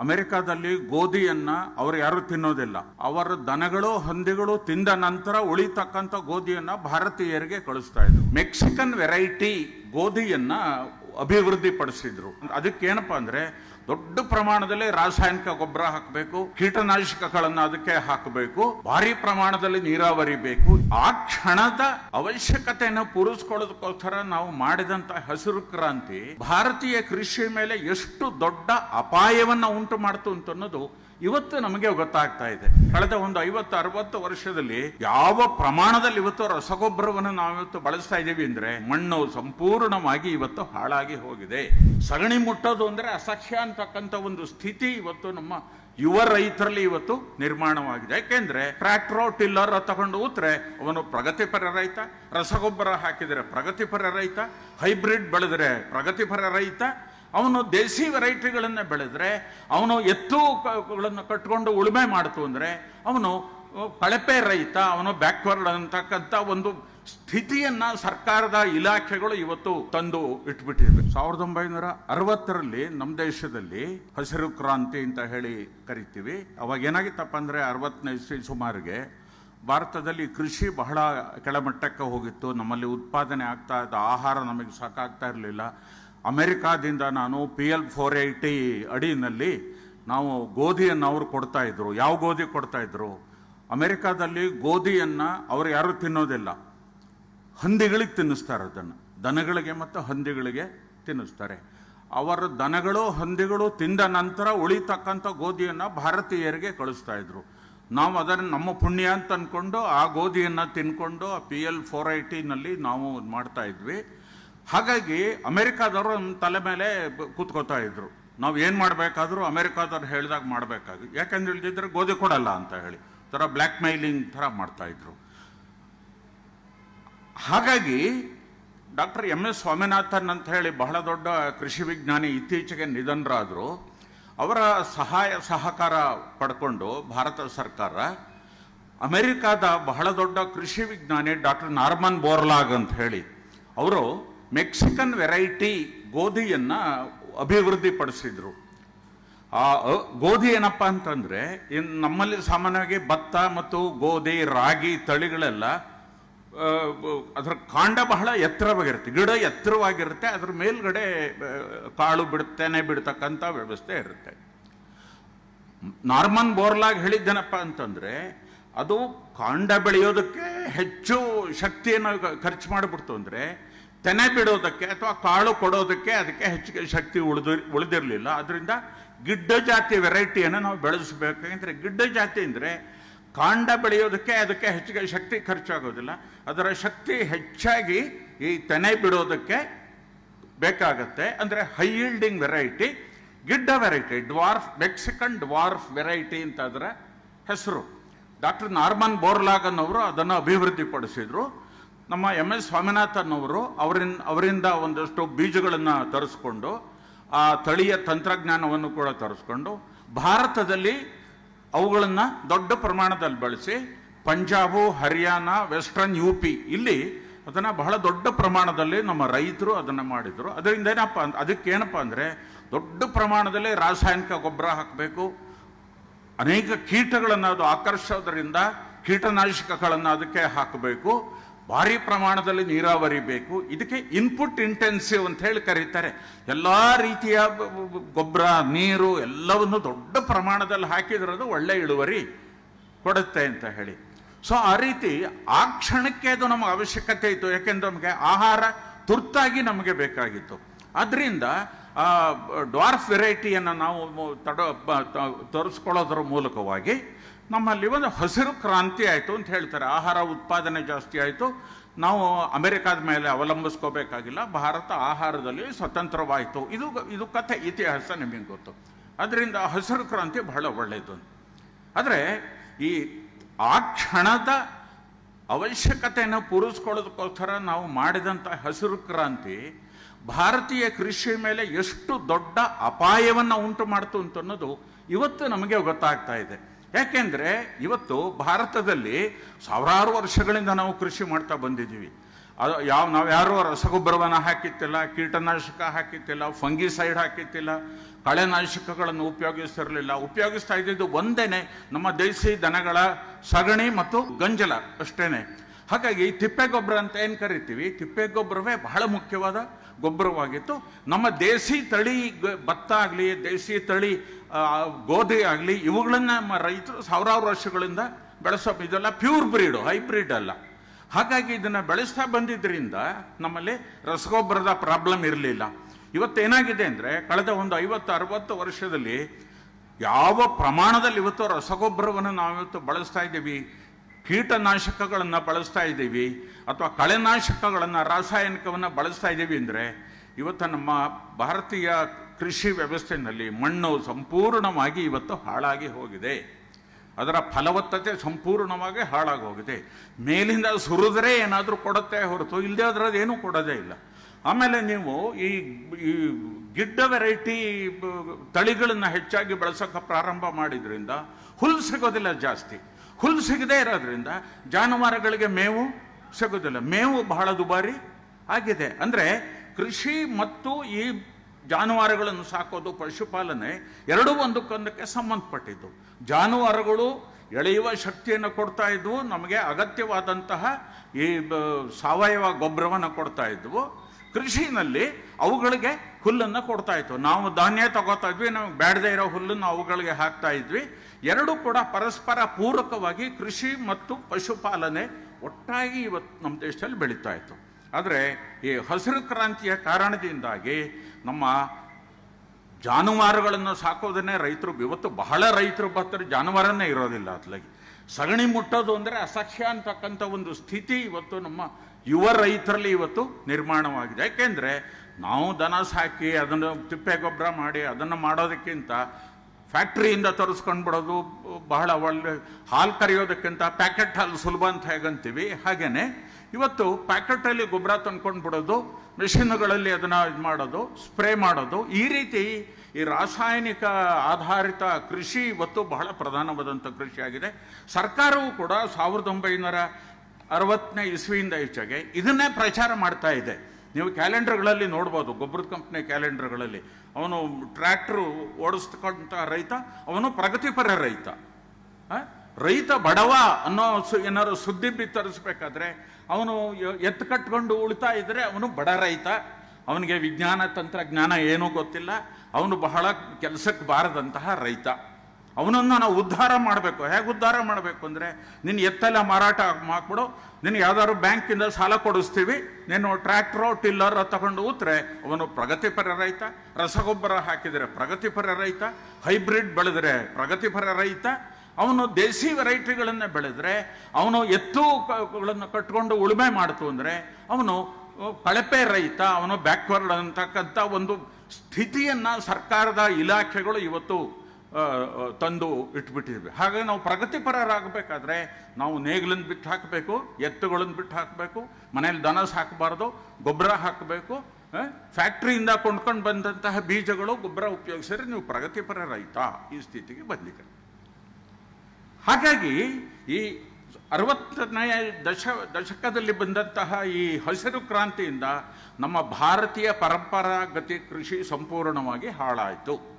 ಅಮೆರಿಕಾದಲ್ಲಿ ಗೋಧಿಯನ್ನ ಅವರು ಯಾರು ತಿನ್ನೋದಿಲ್ಲ. ಅವರ ದನಗಳು ಹಂದಿಗಳು ತಿಂದ ನಂತರ ಉಳಿತಕ್ಕಂಥ ಗೋಧಿಯನ್ನ ಭಾರತೀಯರಿಗೆ ಕಳಿಸ್ತಾ ಇದ್ರು. ಮೆಕ್ಸಿಕನ್ ವೆರೈಟಿ ಗೋಧಿಯನ್ನ ಅಭಿವೃದ್ಧಿ ಪಡಿಸಿದ್ರು ಅದಕ್ಕೇನಪ್ಪ ಅಂದ್ರೆ ದೊಡ್ಡ ಪ್ರಮಾಣದಲ್ಲಿ ರಾಸಾಯನಿಕ ಗೊಬ್ಬರ ಹಾಕಬೇಕು, ಕೀಟನಾಶಕಗಳನ್ನು ಅದಕ್ಕೆ ಹಾಕಬೇಕು, ಭಾರಿ ಪ್ರಮಾಣದಲ್ಲಿ ನೀರಾವರಿ ಬೇಕು. ಆ ಕ್ಷಣದ ಅವಶ್ಯಕತೆಯನ್ನು ಪೂರೈಸ್ಕೊಳ್ಳೋದಕ್ಕೋಸ್ಕರ ನಾವು ಮಾಡಿದಂತ ಹಸಿರು ಕ್ರಾಂತಿ ಭಾರತೀಯ ಕೃಷಿ ಮೇಲೆ ಎಷ್ಟು ದೊಡ್ಡ ಅಪಾಯವನ್ನ ಉಂಟು ಮಾಡ್ತು ಅಂತ ಅನ್ನೋದು ಇವತ್ತು ನಮಗೆ ಗೊತ್ತಾಗ್ತಾ ಇದೆ. ಕಳೆದ ಒಂದು ಐವತ್ತು, ಅರವತ್ತು ವರ್ಷದಲ್ಲಿ ಯಾವ ಪ್ರಮಾಣದಲ್ಲಿ ಇವತ್ತು ರಸಗೊಬ್ಬರವನ್ನು ನಾವು ಇವತ್ತು ಬಳಸ್ತಾ ಇದ್ದೀವಿ ಅಂದ್ರೆ ಮಣ್ಣು ಸಂಪೂರ್ಣವಾಗಿ ಇವತ್ತು ಹಾಳಾಗಿ ಹೋಗಿದೆ. ಸಗಣಿ ಮುಟ್ಟೋದು ಅಂದ್ರೆ ಅಸಖ್ಯ ಅಂತಕ್ಕಂಥ ಒಂದು ಸ್ಥಿತಿ ಇವತ್ತು ನಮ್ಮ ಯುವ ರೈತರಲ್ಲಿ ಇವತ್ತು ನಿರ್ಮಾಣವಾಗಿದೆ. ಯಾಕೆಂದ್ರೆ ಟ್ರ್ಯಾಕ್ಟ್ರೋ, ಟಿಲ್ಲರ್ ತಗೊಂಡು ಕೂತ್ರೆ ಅವನು ಪ್ರಗತಿಪರ ರೈತ, ರಸಗೊಬ್ಬರ ಹಾಕಿದರೆ ಪ್ರಗತಿಪರ ರೈತ, ಹೈಬ್ರಿಡ್ ಬೆಳೆದ್ರೆ ಪ್ರಗತಿಪರ ರೈತ ಅವನು ದೇಸಿ ವೆರೈಟಿಗಳನ್ನು ಬೆಳೆದ್ರೆ, ಅವನು ಎತ್ತುಗಳನ್ನು ಕಟ್ಕೊಂಡು ಉಳುಮೆ ಮಾಡ್ತು ಅಂದ್ರೆ, ಅವನು ಕಳಪೆ ರೈತ ಅವನು ಬ್ಯಾಕ್ವರ್ಡ್ ಅಂತಕ್ಕಂಥ ಒಂದು ಸ್ಥಿತಿಯನ್ನ ಸರ್ಕಾರದ ಇಲಾಖೆಗಳು ಇವತ್ತು ತಂದು ಇಟ್ಬಿಟ್ಟಿವೆ. ಸಾವಿರದ ಒಂಬೈನೂರ ಅರವತ್ತರಲ್ಲಿ ನಮ್ಮ ದೇಶದಲ್ಲಿ ಹಸಿರು ಕ್ರಾಂತಿ ಅಂತ ಹೇಳಿ ಕರಿತೀವಿ. ಅವಾಗ ಏನಾಗಿತ್ತಪ್ಪ ಅಂದ್ರೆ ಅರವತ್ತನೇ ಇಸ್ವಿ ಸುಮಾರಿಗೆ ಭಾರತದಲ್ಲಿ ಕೃಷಿ ಬಹಳ ಕೆಳಮಟ್ಟಕ್ಕೆ ಹೋಗಿತ್ತು. ನಮ್ಮಲ್ಲಿ ಉತ್ಪಾದನೆ ಆಗ್ತಾ ಇದ್ದ ಆಹಾರ ನಮಗೆ ಸಾಕಾಗ್ತಾ ಇರಲಿಲ್ಲ. ಅಮೆರಿಕಾದಿಂದ ನಾನು ಪಿ ಎಲ್ ಫೋರ್ ಏಯ್ಟಿ ಅಡಿನಲ್ಲಿ ನಾವು ಗೋಧಿಯನ್ನು ಅವರು ಕೊಡ್ತಾ ಇದ್ರು. ಯಾವ ಗೋಧಿ ಕೊಡ್ತಾ ಇದ್ರು? ಅಮೆರಿಕಾದಲ್ಲಿ ಗೋಧಿಯನ್ನು ಅವರು ಯಾರು ತಿನ್ನೋದಿಲ್ಲ. ಹಂದಿಗಳಿಗೆ ತಿನ್ನಿಸ್ತಾರೆ ಅದನ್ನು. ದನಗಳಿಗೆ ಮತ್ತು ಹಂದಿಗಳಿಗೆ ತಿನ್ನಿಸ್ತಾರೆ. ಅವರ ದನಗಳು ಹಂದಿಗಳು ತಿಂದ ನಂತರ ಉಳಿತಕ್ಕಂಥ ಗೋಧಿಯನ್ನು ಭಾರತೀಯರಿಗೆ ಕಳಿಸ್ತಾ ಇದ್ರು. ನಾವು ಅದನ್ನು ನಮ್ಮ ಪುಣ್ಯ ಅಂತ ಅಂದ್ಕೊಂಡು ಆ ಗೋಧಿಯನ್ನು ತಿನ್ಕೊಂಡು ಆ ಪಿ ಎಲ್ ಫೋರ್ ಐಟಿನಲ್ಲಿ ನಾವು ಮಾಡ್ತಾ ಇದ್ವಿ. ಹಾಗಾಗಿ ಅಮೆರಿಕಾದವರು ನಮ್ಮ ತಲೆ ಮೇಲೆ ಕೂತ್ಕೋತಾ ಇದ್ರು. ನಾವು ಏನು ಮಾಡಬೇಕಾದ್ರೂ ಅಮೆರಿಕಾದವ್ರು ಹೇಳಿದಾಗ ಮಾಡಬೇಕಾಗಿ. ಯಾಕಂದ್ರೆ ಇಲ್ದಿದ್ರೆ ಗೋಧಿ ಕೊಡಲ್ಲ ಅಂತ ಹೇಳಿ. ಥರ ಬ್ಲ್ಯಾಕ್ ಮೈಲಿಂಗ್ ಥರ ಮಾಡ್ತಾಯಿದ್ರು ಹಾಗಾಗಿ ಡಾಕ್ಟರ್ ಎಂ ಎಸ್ ಸ್ವಾಮಿನಾಥನ್ ಅಂತ ಹೇಳಿ ಬಹಳ ದೊಡ್ಡ ಕೃಷಿ ವಿಜ್ಞಾನಿ ಇತ್ತೀಚೆಗೆ ನಿಧನರಾದರು. ಅವರ ಸಹಾಯ, ಸಹಕಾರ ಪಡ್ಕೊಂಡು ಭಾರತ ಸರ್ಕಾರ ಅಮೆರಿಕಾದ ಬಹಳ ದೊಡ್ಡ ಕೃಷಿ ವಿಜ್ಞಾನಿ ಡಾಕ್ಟರ್ ನಾರ್ಮನ್ ಬೋರ್ಲಾಗ್ ಅಂತ ಹೇಳಿ, ಅವರು ಮೆಕ್ಸಿಕನ್ ವೆರೈಟಿ ಗೋಧಿಯನ್ನು ಅಭಿವೃದ್ಧಿಪಡಿಸಿದ್ರು. ಆ ಗೋಧಿ ಏನಪ್ಪ ಅಂತಂದ್ರೆ ಇನ್ನು ನಮ್ಮಲ್ಲಿ ಸಾಮಾನ್ಯವಾಗಿ ಭತ್ತ ಮತ್ತು ಗೋಧಿ, ರಾಗಿ, ತಳಿಗಳೆಲ್ಲ ಅದರ ಕಾಂಡ ಬಹಳ ಎತ್ತರವಾಗಿರುತ್ತೆ. ಗಿಡ ಎತ್ತರವಾಗಿರುತ್ತೆ, ಅದ್ರ ಮೇಲ್ಗಡೆ ಕಾಳು ಬಿಡುತ್ತೇನೆ ಬಿಡ್ತಕ್ಕಂಥ ವ್ಯವಸ್ಥೆ ಇರುತ್ತೆ. ನಾರ್ಮನ್ ಬೋರ್ಲಾಗ್ ಹೇಳಿದ್ದೇನಪ್ಪ ಅಂತಂದ್ರೆ, ಅದು ಕಾಂಡ ಬೆಳೆಯೋದಕ್ಕೆ ಹೆಚ್ಚು ಶಕ್ತಿಯನ್ನು ಖರ್ಚು ಮಾಡಿಬಿಡ್ತು ಅಂದ್ರೆ ತೆನೆ ಬಿಡೋದಕ್ಕೆ ಅಥವಾ ಕಾಳು ಕೊಡೋದಕ್ಕೆ ಅದಕ್ಕೆ ಹೆಚ್ಚಿಗೆ ಶಕ್ತಿ ಉಳಿದು ಉಳಿದಿರಲಿಲ್ಲ. ಅದರಿಂದ ಗಿಡ್ಡ ಜಾತಿ ವೆರೈಟಿಯನ್ನು ನಾವು ಬೆಳೆಸಬೇಕು. ಯಾಕಂದ್ರೆ ಗಿಡ್ಡ ಜಾತಿ ಅಂದರೆ ಕಾಂಡ ಬೆಳೆಯೋದಕ್ಕೆ ಅದಕ್ಕೆ ಹೆಚ್ಚಿಗೆ ಶಕ್ತಿ ಖರ್ಚಾಗೋದಿಲ್ಲ. ಅದರ ಶಕ್ತಿ ಹೆಚ್ಚಾಗಿ ಈ ತೆನೆ ಬಿಡೋದಕ್ಕೆ ಬೇಕಾಗತ್ತೆ. ಅಂದರೆ ಹೈ ಈಲ್ಡಿಂಗ್ ವೆರೈಟಿ ಗಿಡ್ಡ variety dwarf Mexican dwarf variety ಅಂತ ಅದರ ಹೆಸರು. ಡಾಕ್ಟರ್ ನಾರ್ಮನ್ ಬೋರ್ಲಾಗನ್ ಅವರು ಅದನ್ನು ಅಭಿವೃದ್ಧಿಪಡಿಸಿದ್ರು. ನಮ್ಮ ಎಂ ಎಸ್ ಸ್ವಾಮಿನಾಥನ್ ಅವರು ಅವರಿಂದ ಅವರಿಂದ ಒಂದಷ್ಟು ಬೀಜಗಳನ್ನು ತರಿಸ್ಕೊಂಡು, ಆ ತಳಿಯ ತಂತ್ರಜ್ಞಾನವನ್ನು ಕೂಡ ತರಿಸ್ಕೊಂಡು, ಭಾರತದಲ್ಲಿ ಅವುಗಳನ್ನು ದೊಡ್ಡ ಪ್ರಮಾಣದಲ್ಲಿ ಬಳಸಿ, Punjab, Haryana, western U P ಇಲ್ಲಿ ಅದನ್ನು ಬಹಳ ದೊಡ್ಡ ಪ್ರಮಾಣದಲ್ಲಿ ನಮ್ಮ ರೈತರು ಅದನ್ನು ಮಾಡಿದರು. ಅದರಿಂದ ಏನಪ್ಪ ಅಂತ ಅದಕ್ಕೇನಪ್ಪ ಅಂದರೆ ದೊಡ್ಡ ಪ್ರಮಾಣದಲ್ಲಿ ರಾಸಾಯನಿಕ ಗೊಬ್ಬರ ಹಾಕಬೇಕು. ಅನೇಕ ಕೀಟಗಳನ್ನು ಅದು ಆಕರ್ಷೋದ್ರಿಂದ ಕೀಟನಾಶಕಗಳನ್ನು ಅದಕ್ಕೆ ಹಾಕಬೇಕು. ಭಾರಿ ಪ್ರಮಾಣದಲ್ಲಿ ನೀರಾವರಿ ಬೇಕು. ಇದಕ್ಕೆ ಇನ್ಪುಟ್ ಇಂಟೆನ್ಸಿವ್ ಅಂತ ಹೇಳಿ ಕರೀತಾರೆ. ಎಲ್ಲ ರೀತಿಯ ಗೊಬ್ಬರ, ನೀರು ಎಲ್ಲವನ್ನು ದೊಡ್ಡ ಪ್ರಮಾಣದಲ್ಲಿ ಹಾಕಿದ್ರೆ ಅದು ಒಳ್ಳೆ ಇಳುವರಿ ಕೊಡುತ್ತೆ ಅಂತ ಹೇಳಿ. ಸೊ ಆ ರೀತಿ ಆ ಕ್ಷಣಕ್ಕೆ ಅದು ನಮಗೆ ಅವಶ್ಯಕತೆ ಇತ್ತು. ಯಾಕೆಂದ್ರೆ ನಮಗೆ ಆಹಾರ ತುರ್ತಾಗಿ ನಮಗೆ ಬೇಕಾಗಿತ್ತು. ಅದರಿಂದ ಡ್ವಾರ್ಫ್ ವೆರೈಟಿಯನ್ನು ನಾವು ತಡ ತರಿಸ್ಕೊಳ್ಳೋದ್ರ ಮೂಲಕವಾಗಿ ನಮ್ಮಲ್ಲಿ ಒಂದು ಹಸಿರು ಕ್ರಾಂತಿ ಆಯಿತು ಅಂತ ಹೇಳ್ತಾರೆ. ಆಹಾರ ಉತ್ಪಾದನೆ ಜಾಸ್ತಿ ಆಯಿತು. ನಾವು ಅಮೆರಿಕಾದ ಮೇಲೆ ಅವಲಂಬಿಸ್ಕೋಬೇಕಾಗಿಲ್ಲ. ಭಾರತ ಆಹಾರದಲ್ಲಿ ಸ್ವತಂತ್ರವಾಯಿತು. ಇದು ಇದು ಕಥೆ, ಇತಿಹಾಸ ನಿಮಗೆ ಗೊತ್ತು. ಅದರಿಂದ ಹಸಿರು ಕ್ರಾಂತಿ ಬಹಳ ಒಳ್ಳೆಯದು ಆದರೆ ಈ ಆ ಕ್ಷಣದ ಅವಶ್ಯಕತೆಯನ್ನು ಪೂರೈಸ್ಕೊಳ್ಳೋದಕ್ಕೋಸ್ಕರ ನಾವು ಮಾಡಿದಂಥ ಹಸಿರು ಕ್ರಾಂತಿ ಭಾರತೀಯ ಕೃಷಿ ಮೇಲೆ ಎಷ್ಟು ದೊಡ್ಡ ಅಪಾಯವನ್ನು ಉಂಟು ಮಾಡ್ತು ಅಂತ ಅನ್ನೋದು ಇವತ್ತು ನಮಗೆ ಗೊತ್ತಾಗ್ತಾ ಇದೆ. ಯಾಕೆಂದ್ರೆ ಇವತ್ತು ಭಾರತದಲ್ಲಿ ಸಾವಿರಾರು ವರ್ಷಗಳಿಂದ ನಾವು ಕೃಷಿ ಮಾಡ್ತಾ ಬಂದಿದ್ದೀವಿ. ಅದು ಯಾವ ನಾವು ಯಾರು ರಸಗೊಬ್ಬರವನ್ನು ಹಾಕಿತ್ತಿಲ್ಲ, ಕೀಟನಾಶಕ ಹಾಕಿತ್ತಿಲ್ಲ, ಫಂಗಿಸೈಡ್ ಹಾಕಿತ್ತಿಲ್ಲ, ಕಳೆನಾಶಕಗಳನ್ನು ಉಪಯೋಗಿಸ್ತಿರಲಿಲ್ಲ. ಉಪಯೋಗಿಸ್ತಾ ಇದ್ದಿದ್ದು ಒಂದೇನೆ ನಮ್ಮ ದೇಸಿ ದನಗಳ ಸಗಣಿ ಮತ್ತು ಗಂಜಲ ಅಷ್ಟೇನೆ. ಹಾಗಾಗಿ ತಿಪ್ಪೆ ಗೊಬ್ಬರ ಅಂತ ಏನು ಕರಿತೀವಿ? ತಿಪ್ಪೆ ಗೊಬ್ಬರವೇ ಬಹಳ ಮುಖ್ಯವಾದ ಗೊಬ್ಬರವಾಗಿತ್ತು. ನಮ್ಮ ದೇಸಿ ತಳಿ ಭತ್ತ ಆಗಲಿ ದೇಸಿ ತಳಿ ಗೋಧಿ ಆಗಲಿ, ಇವುಗಳನ್ನು ನಮ್ಮ ರೈತರು ಸಾವಿರಾರು ವರ್ಷಗಳಿಂದ ಬೆಳೆಸೋ ಇದೆಲ್ಲ ಪ್ಯೂರ್ ಬ್ರೀಡು ಹೈಬ್ರಿಡ್ ಅಲ್ಲ. ಹಾಗಾಗಿ ಇದನ್ನು ಬೆಳೆಸ್ತಾ ಬಂದಿದ್ದರಿಂದ ನಮ್ಮಲ್ಲಿ ರಸಗೊಬ್ಬರದ ಪ್ರಾಬ್ಲಮ್ ಇರಲಿಲ್ಲ. ಇವತ್ತೇನಾಗಿದೆ ಅಂದರೆ, ಕಳೆದ ಒಂದು ಐವತ್ತು, ಅರವತ್ತು ವರ್ಷದಲ್ಲಿ ಯಾವ ಪ್ರಮಾಣದಲ್ಲಿ ಇವತ್ತು ರಸಗೊಬ್ಬರವನ್ನು ನಾವಿವತ್ತು ಬಳಸ್ತಾ ಇದ್ದೀವಿ, ಕೀಟನಾಶಕಗಳನ್ನು ಬಳಸ್ತಾ ಇದ್ದೀವಿ, ಅಥವಾ ಕಳೆನಾಶಕಗಳನ್ನು, ರಾಸಾಯನಿಕವನ್ನು ಬಳಸ್ತಾ ಇದ್ದೀವಿ ಅಂದರೆ, ಇವತ್ತು ನಮ್ಮ ಭಾರತೀಯ ಕೃಷಿ ವ್ಯವಸ್ಥೆಯಲ್ಲಿ ಮಣ್ಣು ಸಂಪೂರ್ಣವಾಗಿ ಇವತ್ತು ಹಾಳಾಗಿ ಹೋಗಿದೆ. ಅದರ ಫಲವತ್ತತೆ ಸಂಪೂರ್ಣವಾಗಿ ಹಾಳಾಗಿ ಹೋಗಿದೆ. ಮೇಲಿಂದ ಸುರಿದ್ರೆ ಏನಾದರೂ ಕೊಡುತ್ತೆ ಹೊರತು ಇಲ್ಲದೆ ಅದರದ್ದು ಏನೂ ಕೊಡೋದೇ ಇಲ್ಲ. ಆಮೇಲೆ ನೀವು ಈ ಈ ಗಿಡ್ಡ ವೆರೈಟಿ ತಳಿಗಳನ್ನು ಹೆಚ್ಚಾಗಿ ಬಳಸೋಕೆ ಪ್ರಾರಂಭ ಮಾಡಿದ್ರಿಂದ ಹುಲ್ಲು ಸಿಗೋದಿಲ್ಲ ಜಾಸ್ತಿ. ಹುಲ್ಲು ಸಿಗದೇ ಇರೋದ್ರಿಂದ ಜಾನುವಾರುಗಳಿಗೆ ಮೇವು ಸಿಗೋದಿಲ್ಲ. ಮೇವು ಬಹಳ ದುಬಾರಿ ಆಗಿದೆ. ಅಂದರೆ ಕೃಷಿ ಮತ್ತು ಈ ಜಾನುವಾರುಗಳನ್ನು ಸಾಕೋದು ಪಶುಪಾಲನೆ ಎರಡೂ ಒಂದಕ್ಕೊಂದಕ್ಕೆ ಸಂಬಂಧಪಟ್ಟಿದ್ದು. ಜಾನುವಾರುಗಳು ಎಳೆಯುವ ಶಕ್ತಿಯನ್ನು ಕೊಡ್ತಾ ಇದ್ವು, ನಮಗೆ ಅಗತ್ಯವಾದಂತಹ ಈ ಸಾವಯವ ಗೊಬ್ಬರವನ್ನು ಕೊಡ್ತಾ ಇದ್ವು. ಕೃಷಿನಲ್ಲಿ ಅವುಗಳಿಗೆ ಹುಲ್ಲನ್ನು ಕೊಡ್ತಾ ಇತ್ತು. ನಾವು ಧಾನ್ಯ ತಗೋತಾ ಇದ್ವಿ, ನಮಗೆ ಬೇಡದೇ ಇರೋ ಹುಲ್ಲನ್ನು ಅವುಗಳಿಗೆ ಹಾಕ್ತಾ ಇದ್ವಿ. ಎರಡೂ ಕೂಡ ಪರಸ್ಪರ ಪೂರಕವಾಗಿ ಕೃಷಿ ಮತ್ತು ಪಶುಪಾಲನೆ ಒಟ್ಟಾಗಿ ಇವತ್ತು ನಮ್ಮ ದೇಶದಲ್ಲಿ ಬೆಳೀತಾ ಇತ್ತು. ಆದರೆ ಈ ಹಸಿರು ಕ್ರಾಂತಿಯ ಕಾರಣದಿಂದಾಗಿ ನಮ್ಮ ಜಾನುವಾರುಗಳನ್ನು ಸಾಕೋದನ್ನೇ ರೈತರು ಇವತ್ತು ಬಹಳ ರೈತರು ಬರ್ತಾರೆ, ಜಾನುವಾರನ್ನೇ ಇರೋದಿಲ್ಲ ಅತ್ಲಾಗಿ ಸಗಣಿ ಮುಟ್ಟೋದು ಅಂದರೆ ಅಸಖ್ಯ ಅಂತಕ್ಕಂಥ ಒಂದು ಸ್ಥಿತಿ ಇವತ್ತು ನಮ್ಮ ಯುವ ರೈತರಲ್ಲಿ ಇವತ್ತು ನಿರ್ಮಾಣವಾಗಿದೆ. ಯಾಕೆಂದರೆ ನಾವು ದನ ಸಾಕಿ ಅದನ್ನು ತಿಪ್ಪೆ ಗೊಬ್ಬರ ಮಾಡಿ ಅದನ್ನು ಮಾಡೋದಕ್ಕಿಂತ ಫ್ಯಾಕ್ಟ್ರಿಯಿಂದ ತರಿಸ್ಕೊಂಡು ಬಿಡೋದು ಬಹಳ ಒಳ್ಳೆ ಹಾಲು ಕರೆಯೋದಕ್ಕಿಂತ ಪ್ಯಾಕೆಟ್ ಹಾಲು ಸುಲಭ ಅಂತ ಹೇಗಂತೀವಿ? ಹಾಗೇನೆ ಇವತ್ತು ಪ್ಯಾಕೆಟಲ್ಲಿ ಗೊಬ್ಬರ ತಂದ್ಕೊಂಡು ಬಿಡೋದು ಮೆಷಿನ್ಗಳಲ್ಲಿ ಅದನ್ನು ಇದು ಮಾಡೋದು, ಸ್ಪ್ರೇ ಮಾಡೋದು, ಈ ರೀತಿ ಈ ರಾಸಾಯನಿಕ ಆಧಾರಿತ ಕೃಷಿ ಇವತ್ತು ಬಹಳ ಪ್ರಧಾನವಾದಂಥ ಕೃಷಿಯಾಗಿದೆ ಸರ್ಕಾರವು ಕೂಡ ಸಾವಿರದ ಒಂಬೈನೂರ ಅರವತ್ತನೇ ಇಸ್ವಿಯಿಂದ ಹೆಚ್ಚಾಗಿ ಇದನ್ನೇ ಪ್ರಚಾರ ಮಾಡ್ತಾ ಇದೆ. ನೀವು ಕ್ಯಾಲೆಂಡರ್ಗಳಲ್ಲಿ ನೋಡ್ಬೋದು, ಗೊಬ್ಬರದ ಕಂಪ್ನಿ ಕ್ಯಾಲೆಂಡರ್ಗಳಲ್ಲಿ. ಅವನು ಟ್ರ್ಯಾಕ್ಟ್ರು ಓಡಿಸ್ತಕ್ಕಂಥ ರೈತ, ಅವನು ಪ್ರಗತಿಪರ ರೈತ? ರೈತ ಬಡವ ಅನ್ನೋ ಏನಾದ್ರು ಸುದ್ದಿ ಬಿತ್ತರಿಸ್ಬೇಕಾದ್ರೆ ಅವನು ಎತ್ತು ಕಟ್ಕೊಂಡು ಉಳ್ತಾ ಇದ್ರೆ ಅವನು ಬಡ ರೈತ. ಅವನಿಗೆ ವಿಜ್ಞಾನ, ತಂತ್ರಜ್ಞಾನ ಏನೂ ಗೊತ್ತಿಲ್ಲ. ಅವನು ಬಹಳ ಕೆಲಸಕ್ಕೆ ಬಾರದಂತಹ ರೈತ. ಅವನನ್ನು ನಾವು ಉದ್ಧಾರ ಮಾಡಬೇಕು. ಹೇಗೆ ಉದ್ಧಾರ ಮಾಡಬೇಕು ಅಂದರೆ ನಿನ್ನ ಎತ್ತೆಲ್ಲ ಮಾರಾಟ ಮಾಡಿಬಿಡು. ನಿನಗೆ ಯಾವ್ದಾದ್ರು ಬ್ಯಾಂಕಿಂದ ಸಾಲ ಕೊಡಿಸ್ತೀವಿ. ನೀನು ಟ್ರ್ಯಾಕ್ಟ್ರು, ಟಿಲ್ಲರ್ ತಗೊಂಡು ಊತ್ರೆ ಅವನು ಪ್ರಗತಿಪರ ರೈತ. ರಸಗೊಬ್ಬರ ಹಾಕಿದರೆ ಪ್ರಗತಿಪರ ರೈತ. ಹೈಬ್ರಿಡ್ ಬೆಳೆದರೆ ಪ್ರಗತಿಪರ ರೈತ. ಅವನು ದೇಸಿ ವೆರೈಟಿಗಳನ್ನು ಬೆಳೆದ್ರೆ, ಅವನು ಎತ್ತುಗಳನ್ನು ಕಟ್ಕೊಂಡು ಉಳುಮೆ ಮಾಡ್ತು ಅಂದರೆ, ಅವನು ಕಳಪೆ ರೈತ ಅವನು ಬ್ಯಾಕ್ವರ್ಡ್ ಅಂತಕ್ಕಂಥ ಒಂದು ಸ್ಥಿತಿಯನ್ನು ಸರ್ಕಾರದ ಇಲಾಖೆಗಳು ಇವತ್ತು ತಂದು ಇಟ್ಬಿಟ್ಟಿದ್ವಿ ಹಾಗಾಗಿ ನಾವು ಪ್ರಗತಿಪರರಾಗಬೇಕಾದ್ರೆ ನಾವು ನೇಗ್ಲನ್ನು ಬಿಟ್ಟು ಹಾಕಬೇಕು ಎತ್ತುಗಳನ್ನು ಬಿಟ್ಟು ಹಾಕಬೇಕು ಮನೇಲಿ ದನ ಹಾಕಬಾರ್ದು ಗೊಬ್ಬರ ಹಾಕಬೇಕು ಫ್ಯಾಕ್ಟ್ರಿಯಿಂದ ಕೊಂಡ್ಕೊಂಡು ಬಂದಂತಹ ಬೀಜಗಳು ಗೊಬ್ಬರ ಉಪಯೋಗಿಸಿದ್ರೆ ನೀವು ಪ್ರಗತಿಪರ ರೈತ ಈ ಸ್ಥಿತಿಗೆ ಬಂದಿದೆ ಹಾಗಾಗಿ ಈ ಅರವತ್ತನೇ ದಶ, ದಶಕದಲ್ಲಿ ಬಂದಂತಹ ಈ ಹಸಿರು ಕ್ರಾಂತಿಯಿಂದ ನಮ್ಮ ಭಾರತೀಯ ಪರಂಪರಾಗತಿ ಕೃಷಿ ಸಂಪೂರ್ಣವಾಗಿ ಹಾಳಾಯಿತು.